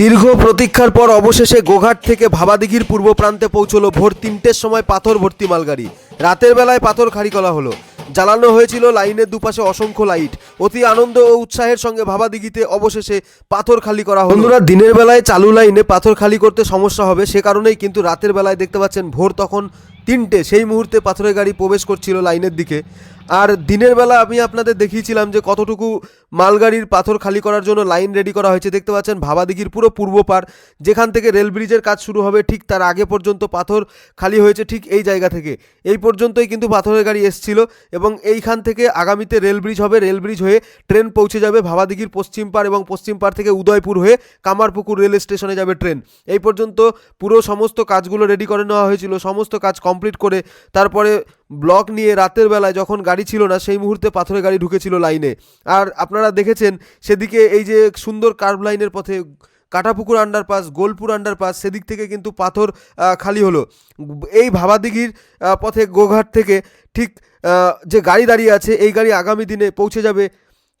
দীর্ঘ প্রতীক্ষার পর অবশেষে গোঘাট থেকে ভাবাদিঘির পূর্ব প্রান্তে পৌঁছলো ভোর তিনটের সময় পাথর ভর্তি মালগাড়ি। রাতের বেলায় পাথর খাড়ি করা হলো। জ্বালানো হয়েছিল লাইনের দুপাশে অসংখ্য লাইট। অতি আনন্দ ও উৎসাহের সঙ্গে ভাবাদিঘিতে অবশেষে পাথর খালি করা হলো। বন্ধুরা, দিনের বেলায় চালু লাইনে পাথর খালি করতে সমস্যা হবে সে কারণেই কিন্তু রাতের বেলায় দেখতে পাচ্ছেন ভোর তখন তিনটে। সেই মুহূর্তে পাথরের গাড়ি প্রবেশ করছিল লাইনের দিকে। আর দিনের বেলা আমি আপনাদের দেখিয়েছিলাম যে কতটুকু মালগাড়ির পাথর খালি করার জন্য লাইন রেডি করা হয়েছে। দেখতে পাচ্ছেন, ভাবাদিঘির পুরো পূর্ব পার যেখান থেকে রেল ব্রিজের কাজ শুরু হবে, ঠিক তার আগে পর্যন্ত পাথর খালি হয়েছে ঠিক এই জায়গা থেকে। এই পর্যন্তই কিন্তু পাথরের গাড়ি এসছিল এবং এইখান থেকে আগামীতে রেল ব্রিজ হবে। রেল ব্রিজ হয়ে ট্রেন পৌঁছে যাবে ভাবাদিঘির পশ্চিম পার এবং পশ্চিম পার থেকে উদয়পুর হয়ে কামারপুকুর রেল স্টেশনে যাবে ট্রেন। এই পর্যন্ত পুরো সমস্ত কাজগুলো রেডি করে নেওয়া হয়েছিল। সমস্ত কাজ কমপ্লিট করে তারপরে ব্লক নিয়ে রাতের বেলায় যখন গাড়ি ছিল না, সেই মুহূর্তে পাথরে গাড়ি ঢুকেছিল লাইনে। আর আপনারা দেখেছেন, সেদিকে এই যে সুন্দর কার্ভ লাইনের পথে কাটাপুকুর আন্ডারপাস গোলপুর আন্ডারপাস সেদিক থেকে কিন্তু পাথর খালি হলো। এই ভাবাদিঘির পথে গোঘাট থেকে ঠিক যে গাড়ি দাঁড়িয়ে আছে, এই গাড়ি আগামী দিনে পৌঁছে যাবে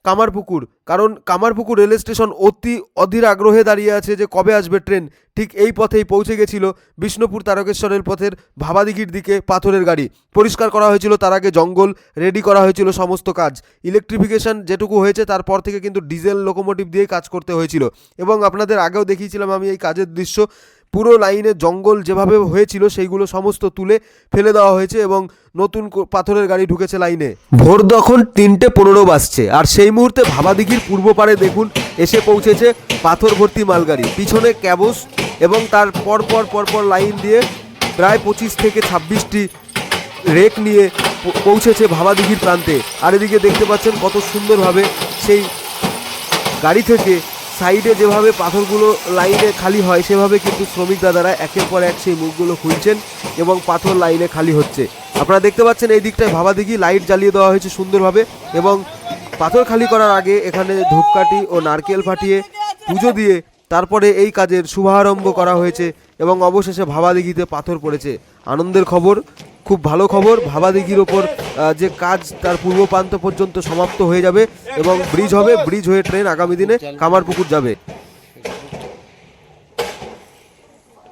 কামারপুকুর, কারণ কামারপুকুর রেল স্টেশন অতি অধীর আগ্রহে দাঁড়িয়ে আছে যে কবে আসবে ট্রেন। ঠিক এই পথেই পৌঁছে গেছিল বিষ্ণুপুর তারকেশ্বরের পথের ভাবাদিঘির দিকে পাথরের গাড়ি। পরিষ্কার করা হয়েছিল তার আগে জঙ্গল রেডি করা হয়েছিল সমস্ত কাজ। ইলেকট্রিফিকেশন যেটুকু হয়েছে তারপর থেকে কিন্তু ডিজেল লোকোমোটিভ দিয়ে কাজ করতে হয়েছিল। এবং আপনাদের আগেও দেখিয়েছিলাম আমি এই কাজের দৃশ্য। পুরো লাইনে জঙ্গল যেভাবে হয়েছিল সেইগুলো সমস্ত তুলে ফেলে দেওয়া হয়েছে এবং নতুন পাথরের গাড়ি ঢুকেছে লাইনে। ভোর তখন তিনটে পনেরো বাজছে আর সেই মুহূর্তে ভাবাদিঘির পূর্ব পারে দেখুন এসে পৌঁছেছে পাথর ভর্তি মালগাড়ি। পিছনে ক্যাবস এবং তার পর পর পর পর লাইন দিয়ে প্রায় পঁচিশ থেকে ছাব্বিশটি রেক নিয়ে পৌঁছেছে ভাবাদিঘির প্রান্তে। আর এদিকে দেখতে পাচ্ছেন কত সুন্দরভাবে সেই গাড়ি থেকে সাইডে যেভাবে পাথরগুলো লাইনে খালি হয়, সেভাবে কিন্তু শ্রমিক দাদারা একের পর এক সেই মুখগুলো খুলছেন এবং পাথর লাইনে খালি হচ্ছে। আপনারা দেখতে পাচ্ছেন এই দিকটায় ভাবা ভাবাদিঘি, লাইট জ্বালিয়ে দেওয়া হয়েছে সুন্দরভাবে এবং পাথর খালি করার আগে এখানে ধূপকাঠি ও নারকেল ফাটিয়ে পুজো দিয়ে তারপরে এই কাজের শুভারম্ভ করা হয়েছে এবং অবশেষে ভাবাদিঘিতে পাথর পড়েছে। আনন্দের খবর খুব ভালো খবর। ভাবাদিঘির ওপর যে কাজ তার পূর্ব প্রান্ত পর্যন্ত সমাপ্ত হয়ে যাবে এবং ব্রিজ হবে। ব্রিজ হয়ে ট্রেন আগামী দিনে কামারপুকুর যাবে।